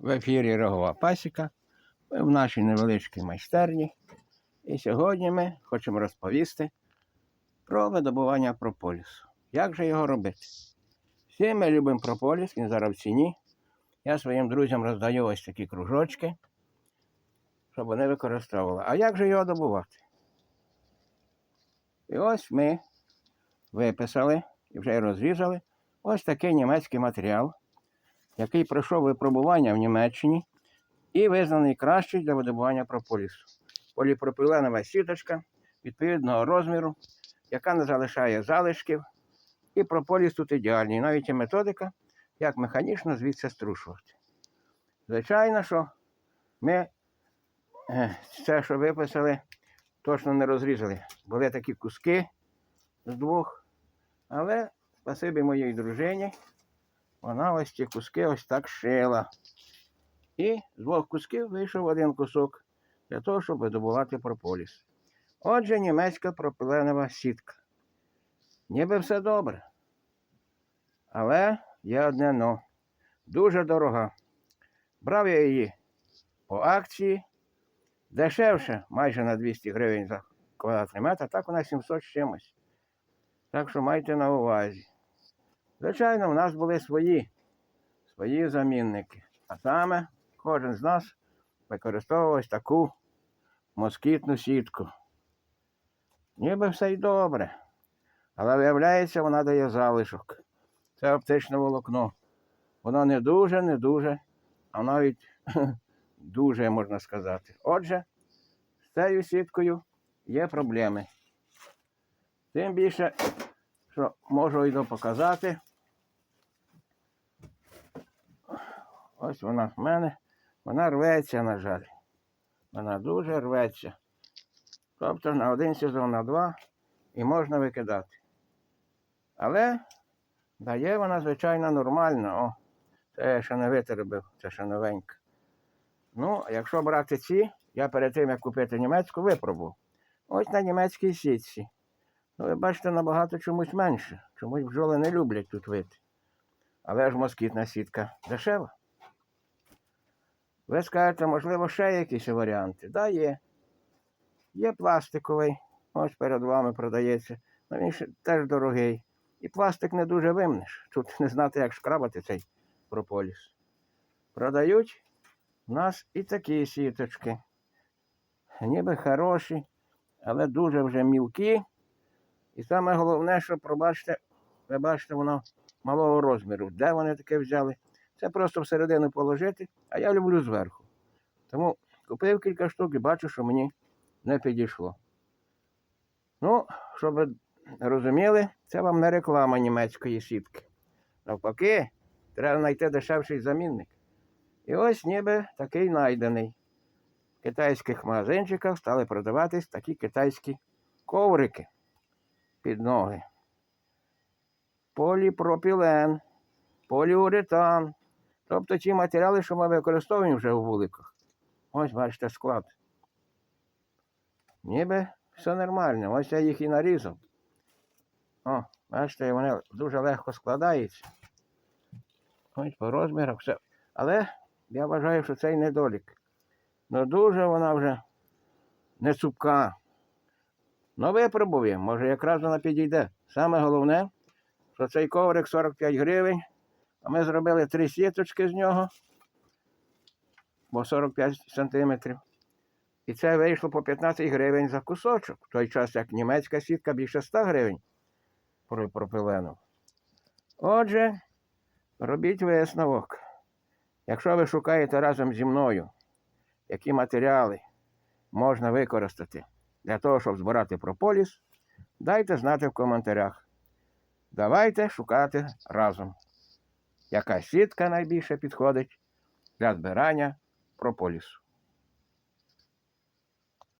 В ефірі Рогова Пасіка. Ми в нашій невеличкій майстерні. І сьогодні ми хочемо розповісти про видобування прополісу. Як же його робити? Всі ми любимо прополіс, він зараз в ціні. Я своїм друзям роздаю ось такі кружочки, щоб вони використовували. А як же його добувати? І ось ми виписали і вже розрізали ось такий німецький матеріал, який пройшов випробування в Німеччині і визнаний кращий для видобування прополісу. Поліпропіленова сіточка відповідного розміру, яка не залишає залишків. І прополіс тут ідеальний. Навіть є методика, як механічно звідси струшувати. Звичайно, що ми е, це, що виписали, точно не розрізали. Були такі куски з двох, але спасибі моїй дружині, вона ось ці куски ось так шила. І з двох кусків вийшов один кусок для того, щоб видобувати прополіс. Отже, німецька пропиленова сітка. Ніби все добре. Але є одне но. Дуже дорога. Брав я її по акції. Дешевше, майже на 200 гривень за квадратний метр, так вона 700 з чимось. Так що майте на увазі. Звичайно, в нас були свої, свої замінники. А саме кожен з нас використовував таку москітну сітку. Ніби все й добре. Але виявляється, вона дає залишок. Це оптичне волокно. Воно не дуже, не дуже, а навіть дуже, можна сказати. Отже, з цією сіткою є проблеми. Тим більше, що можу і показати. Ось вона в мене. Вона рветься, на жаль. Вона дуже рветься. Тобто на один сезон, на два і можна викидати. Але дає вона, звичайно, нормально. О, це я ще не витербив, це ще новенька. Ну, якщо брати ці, я перед тим, як купити німецьку, випробував. Ось на німецькій сітці. Ну, ви бачите, набагато чомусь менше. Чомусь бджоли не люблять тут вити. Але ж москітна сітка дешева. Ви скажете, можливо, ще якісь варіанти? Да, є. Є пластиковий. Ось перед вами продається. Ну, він ще теж дорогий. І пластик не дуже вимнеш. Тут не знати, як шкрабати цей прополіс. Продають у нас і такі сіточки. Ніби хороші, але дуже вже мілкі. І саме головне, що пробачте, ви бачите, воно малого розміру. Де вони таке взяли? Це просто всередину положити, а я люблю зверху. Тому купив кілька штук і бачу, що мені не підійшло. Ну, щоб ви розуміли, це вам не реклама німецької сітки. Навпаки, треба знайти дешевший замінник. І ось ніби такий знайдений. В китайських магазинчиках стали продаватись такі китайські коврики під ноги. Поліпропілен, поліуретан. Тобто ті матеріали, що ми використовуємо вже у вуликах. Ось бачите склад. Ніби все нормально. Ось я їх і нарізав. О, бачите, вони дуже легко складаються. Ось по розмірах все. Але я вважаю, що це й недолік. Ну дуже вона вже не цупка. Ну випробуємо, може якраз вона підійде. Саме головне, що цей коврик 45 гривень, а ми зробили три сіточки з нього, бо 45 сантиметрів. І це вийшло по 15 гривень за кусочок. В той час, як німецька сітка більше 100 гривень пропилену. Отже, робіть висновок. Якщо ви шукаєте разом зі мною, які матеріали можна використати для того, щоб збирати прополіс, дайте знати в коментарях. Давайте шукати разом, яка сітка найбільше підходить для збирання прополісу.